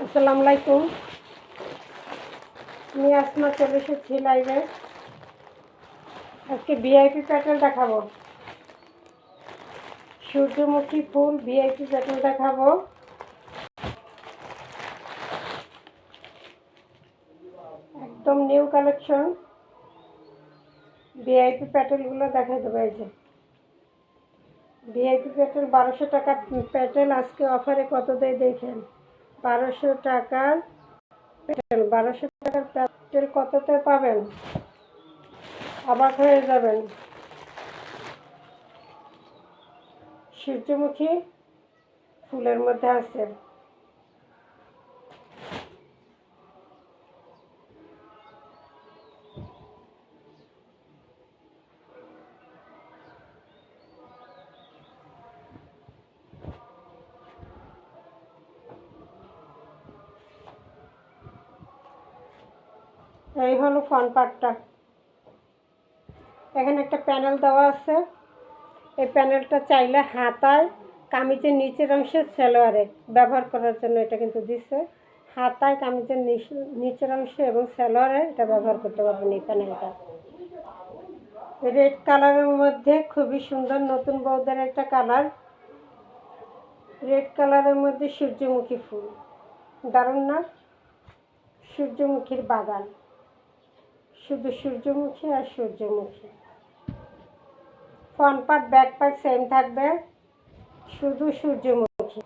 আসসালামু আলাইকুম। আমি আসমা চলে এসেছি লাইভে আজকে ভিআইপি প্যাটেল দেখাবো। সূর্যমুখী ফুল ভিআইপি প্যাটেল দেখাবো। একদম নিউ কালেকশন ভিআইপি প্যাটেলগুলো দেখা দেবো এই যে। ভিআইপি প্যাটেল বারোশো টাকা প্যাটেল আজকে অফারে কত দেয় দেখেন। বারোশো টাকার বারোশো টাকার প্যাটেল কততে পাবেন? অবাক হয়ে যাবেন। সূর্যমুখী ফুলের মধ্যে আছে। এই হলো ফ্রন্ট পার্টটা এখানে একটা প্যানেল দেওয়া আছে। এই প্যানেলটা চাইলে হাতায় কামিজের নিচের অংশে সেলোয়ারে ব্যবহার করার জন্য এটা কিন্তু দিছে। হাতায় কামিজের নিচ- নিচের অংশে এবং সেলোয়ারে এটা ব্যবহার করতে পারবেন এই প্যানেলটা রেড কালারের মধ্যে খুবই সুন্দর নতুন বৌদের একটা কালার রেড কালারের মধ্যে সূর্যমুখী ফুল। দারুণ না? সূর্যমুখীর বাগান। শুধু সূর্যমুখী আর সূর্যমুখী। Front part back part same থাকবে। শুধু সূর্যমুখী।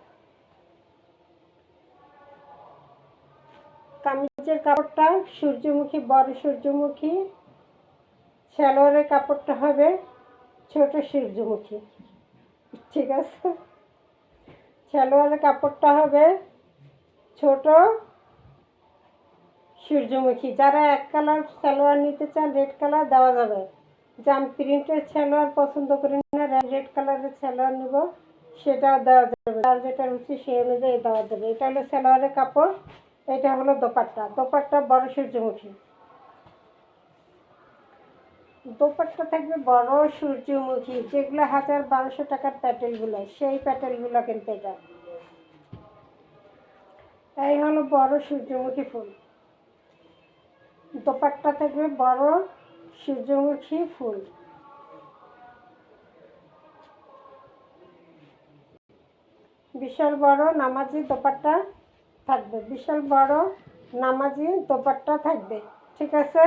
কামিজের কাপড়টা সূর্যমুখী, বড় সূর্যমুখী। সালোয়ারের কাপড়টা হবে ছোট সূর্যমুখী। ঠিক আছে? সালোয়ারের কাপড়টা হবে ছোট সূর্যমুখী। যারা এক কালার সালোয়ার নিতে চান রেড কালার দেওয়া যাবে। জাম প্রিন্টের সালোয়ার পছন্দ করি না রেড কালারের সালোয়ার নেব, সেটা দেওয়া যাবে। তার যেটা রুচি সেই অনুযায়ী দেওয়া যাবে। এটা হলো সালোয়ারের কাপড়, এটা হলো দোপাট্টা। দোপাট্টা বড় সূর্যমুখী। দোপাট্টা থাকবে বড় সূর্যমুখী, যেগুলো হাজার বারোশো টাকার প্যাটেলগুলো। সেই প্যাটেলগুলো কিন্তু এটা। এই হলো বড় সূর্যমুখী ফুল। দোপাট্টা থাকবে বড় সূর্যমুখী ফুল। বিশাল বড় নামাজি দোপাট্টা থাকবে, বিশাল বড় নামাজি দোপাট্টা থাকবে, ঠিক আছে?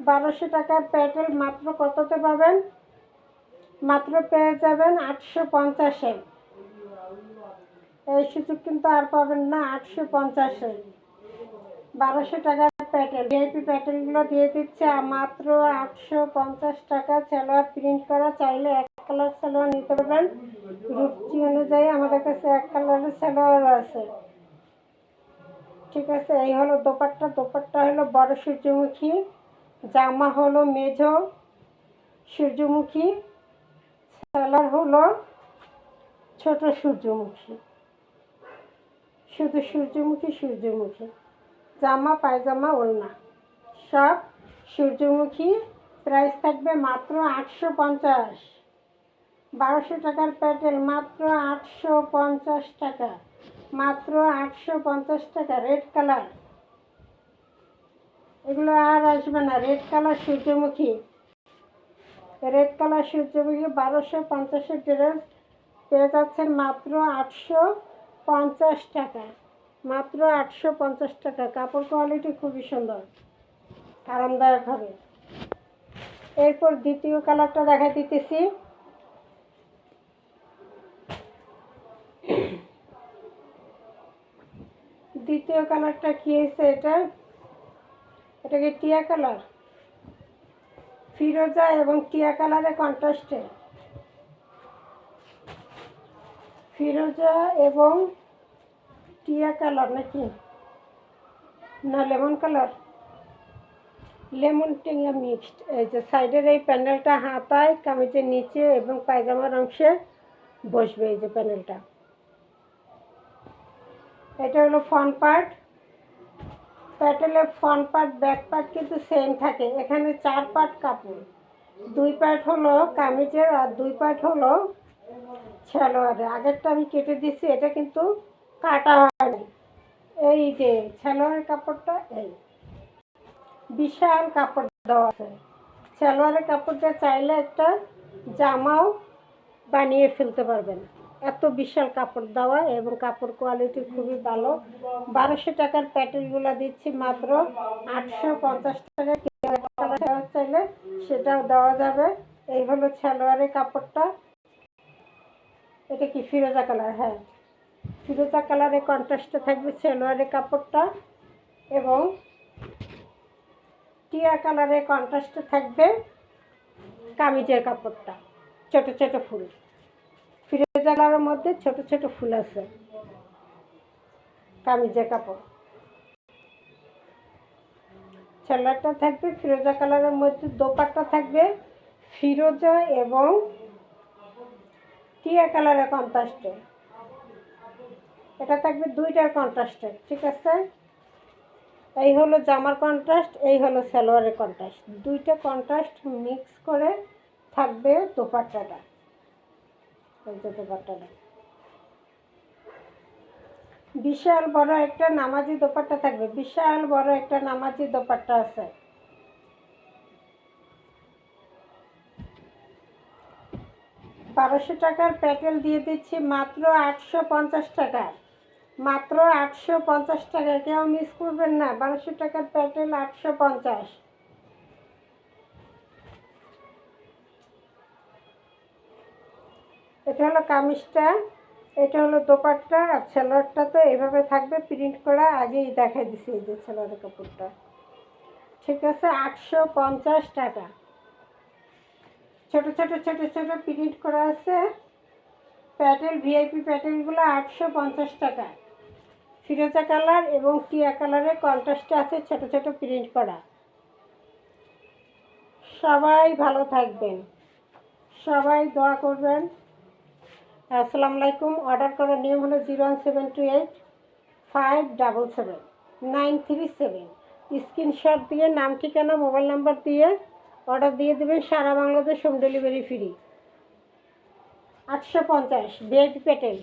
বারোশো টাকার প্যাটেল মাত্র কততে পাবেন? মাত্র পেয়ে যাবেন আটশো পঞ্চাশে। এই সুযোগ কিন্তু আর পাবেন না আটশো পঞ্চাশে বারোশো টাকার প্যাটেল ভিআইপি প্যাটেলগুলো দিয়ে দিচ্ছে মাত্র আটশো পঞ্চাশ টাকা। সালোয়ার প্রিন্ট করা চাইলে এক কালার সালোয়ার নিতে পারবেন। রুচি অনুযায়ী আমাদের কাছে এক কালারের সালোয়ার আছে। ঠিক আছে, এই হলো দোপাট্টা। দোপাট্টা হলো বড় সূর্যমুখী। জামা হলো মেঝ সূর্যমুখী। সালোয়ার হলো ছোট সূর্যমুখী। শুধু সূর্যমুখী সূর্যমুখী। জামা, পায়জামা, ওড়না। সব সূর্যমুখী। প্রাইস থাকবে মাত্র আটশো পঞ্চাশ। বারোশো টাকার প্যাটেল মাত্র আটশো পঞ্চাশ টাকা। মাত্র আটশো পঞ্চাশ টাকা রেড কালার। এগুলো আর আসবে না, রেড কালার সূর্যমুখী। রেড কালার সূর্যমুখী বারোশো পঞ্চাশের ড্রেস। পেয়ে যাচ্ছেন মাত্র আটশো পঞ্চাশ টাকা। মাত্র আটশো পঞ্চাশ টাকা। কাপড় কোয়ালিটি খুবই সুন্দর। আরামদায়ক হবে। এরপর দ্বিতীয় কালারটা দেখা দিতেছি। দ্বিতীয় কালারটা কি হয়েছে এটা? এটা কি টিয়া কালার ফিরোজা এবং টিয়া কালারে কন্ট্রাস্টে ফিরোজা এবং টিয়া কালার নাকি? না, লেমন কালার। লেমন টিয়া মিক্সড এই যে সাইডের এই প্যান্ডেলটা হাতায়, কামিজের নিচে এবং পায়জামার অংশে বসবে এই যে প্যানেলটা। এটা হলো ফ্রন্ট পার্ট প্যাটেলের ফ্রন্ট পার্ট ব্যাক পার্ট কিন্তু সেম থাকে। এখানে চার পার্ট কাপড়। দুই পার্ট হলো কামিজের আর দুই পার্ট হলো সালোয়ারে আগেরটা আমি কেটে দিচ্ছি এটা কিন্তু কাটা হয়নি। এই যে সালোয়ারের কাপড়টা, এই বিশাল কাপড় দেওয়া আছে। সালোয়ারের কাপড়টা চাইলে একটা জামাও বানিয়ে ফেলতে পারবেন। এত বিশাল কাপড় দেওয়া এবং কাপড় কোয়ালিটি খুবই ভালো। বারোশো টাকার প্যাটেলগুলো দিচ্ছি মাত্র আটশো পঞ্চাশ টাকা। চাইলে সেটাও দেওয়া যাবে। এই হলো সালোয়ারের কাপড়টা। এটা কি ফিরোজা কালার? হ্যাঁ। ফিরোজা কালারের কন্ট্রাস্টে থাকবে সালোয়ারের কাপড়টা এবং টিয়া কালারের কন্ট্রাস্টে থাকবে কামিজের কাপড়টা, ছোট ছোট ফুল। ফিরোজা কালারের মধ্যে ছোট ছোট ফুল আছে, কামিজের কাপড়। সালোয়ারটা থাকবে ফিরোজা কালারের মধ্যে, দোপাট্টা থাকবে ফিরোজা এবং টিয়া কালারের কন্ট্রাস্টে। এটা থাকবে দুইটার কন্ট্রাস্টে, ঠিক আছে? এই হলো জামার কন্ট্রাস্ট, এই হলো সালোয়ারের কন্ট্রাস্ট। দুইটা কন্ট্রাস্ট মিক্স করে থাকবে দোপাট্টাটা। এই যে দোপাট্টাটা। বিশাল বড় একটা নামাজি দোপাট্টা থাকবে। বিশাল বড় একটা নামাজি দোপাট্টা আছে। বারোশো টাকার প্যাটেল দিয়ে দিচ্ছি মাত্র আটশো পঞ্চাশ টাকা। মাত্র আটশো পঞ্চাশ টাকা, কেউ মিস করবেন না। বারোশো টাকার প্যাটেল আটশো পঞ্চাশ। এটা হলো কামিজটা, এটা হলো দোপাট্টা আর সালোয়ারটা তো এভাবে থাকবে প্রিন্ট করা। আগেই দেখাই দিছি এই যে সালোয়ারের কাপড়টা। ঠিক আছে, আটশো পঞ্চাশ টাকা। ছোট ছোট ছোট ছোট প্রিন্ট করা আছে। প্যাটেল ভিআইপি প্যাটেলগুলো আটশো পঞ্চাশ টাকা। ফিরোজা কালার এবং টিয়া কালারের কন্ট্রাস্টে আছে ছোট ছোট প্রিন্ট করা। সবাই ভালো থাকবেন। সবাই দোয়া করবেন। আসসালামু আলাইকুম। অর্ডার করার নিয়ম হলো zero one seven two eight five double seven nine three seven. Screenshot দিয়ে নাম, ঠিকানা মোবাইল নাম্বার দিয়ে অর্ডার দিয়ে দেবেন সারা বাংলাদেশ হোম ডেলিভারি ফ্রি। আটশো পঞ্চাশ ভিআইপি প্যাটেল